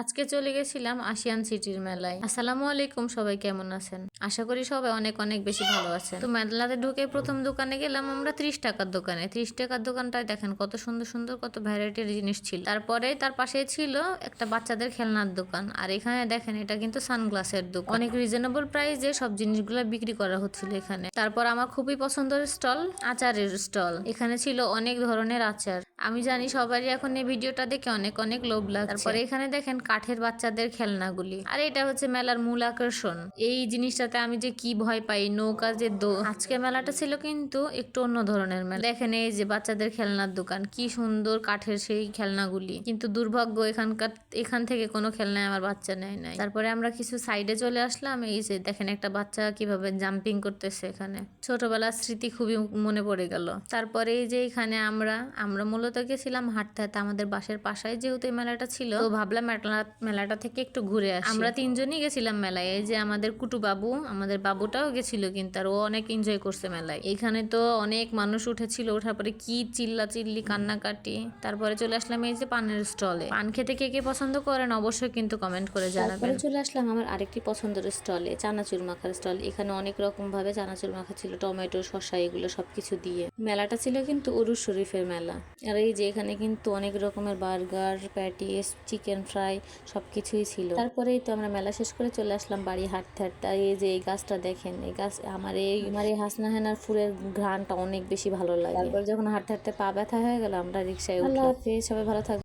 আজকে চলে গেছিলাম আসিয়ান সিটির মেলায়। আসসালামু আলাইকুম, সবাই কেমন আছেন? আশা করি সবাই অনেক অনেক বেশি ভালো আছেন। তো মেলাতে ঢুকে প্রথম দোকানে গেলাম আমরা ত্রিশ টাকার দোকানে। ত্রিশ টাকার দোকানটায় দেখেন কত সুন্দর সুন্দর, কত ভ্যারাইটির জিনিস ছিল। তারপরে তার পাশে ছিল একটা বাচ্চাদের খেলনার দোকান। আর এখানে দেখেন এটা কিন্তু সানগ্লাসের দোকান। অনেক রিজনেবল প্রাইসে সব জিনিসগুলো বিক্রি করা হচ্ছিল এখানে। তারপর আমার খুবই পছন্দের স্টল আচারের স্টল। এখানে ছিল অনেক ধরনের আচার। আমি জানি সবারই এখন এই ভিডিওটা দেখে অনেক অনেক লোভ লাগছে। তারপরে এখানে দেখেন কাঠের বাচ্চাদের খেলনাগুলি। আর এটা হচ্ছে মেলার মূল আকর্ষণ। এই জিনিসটাতে আমি যে কি ভয় পাই, নৌকা যে দো আজকে মেলাটা ছিল কিন্তু একটু অন্য ধরনের মেলা। দেখেন এই যে বাচ্চাদের খেলনার দোকান, কি সুন্দর কাঠের সেই খেলনাগুলি। কিন্তু দুর্ভাগ্য এখানকার, এখান থেকে কোনো খেলনায় আমার বাচ্চা নেয় নাই। তারপরে আমরা কিছু সাইডে চলে আসলাম, এই যে দেখেন একটা বাচ্চা কীভাবে জাম্পিং করতেছে এখানে। ছোটবেলার স্মৃতি খুবই মনে পড়ে গেল। তারপরে এই যে এখানে আমরা আমরা মূলত গেছিলাম হাঁটতে হাঁটতে আমাদের বাসের পাশায় যেহেতু এই মেলাটা ছিল, তো ভাবলাম মেলা মেলাটা থেকে একটু ঘুরে আসি। আমরা তিনজনই গেছিলাম মেলায় এই যে আমাদের কুটু বাবু আমাদের বাবুটাও গেছিল কিন্তু আর ও অনেক এনজয় করছে মেলায়। এখানে তো অনেক মানুষ উঠেছিল ওঠার পরে কি চিল্লা চিল্লি কান্নাকাটি তারপরে চলে আসলাম এই যে পানের স্টলে পান খেতে কে কে পছন্দ করেন অবশ্যই কিন্তু কমেন্ট করে জানাবেন। চলে আসলাম আমার আরেকটি পছন্দের স্টলে চানাচুর মাখার স্টল এখানে অনেক রকম ভাবে চানাচুর মাখা ছিল টমেটো শসা এগুলো সবকিছু দিয়ে। মেলাটা ছিল কিন্তু উরুস শরীফের মেলা। আর এই যে এখানে কিন্তু অনেক রকমের বার্গার প্যাটিস চিকেন ফ্রাই সবকিছুই ছিল। তারপরেই তো আমরা মেলা শেষ করে চলে আসলাম বাড়ি হাঁটতে হাঁটতে এই যে এই গাছটা দেখেন এই গাছ আমার এই আমার এই হাসনা হেনার ফুলের ঘ্রাণটা অনেক বেশি ভালো লাগে। তারপর যখন হাঁটতে হাঁটতে পা ব্যথা হয়ে গেল আমরা রিক্সায় উঠলাম। সবাই ভালো থাকবে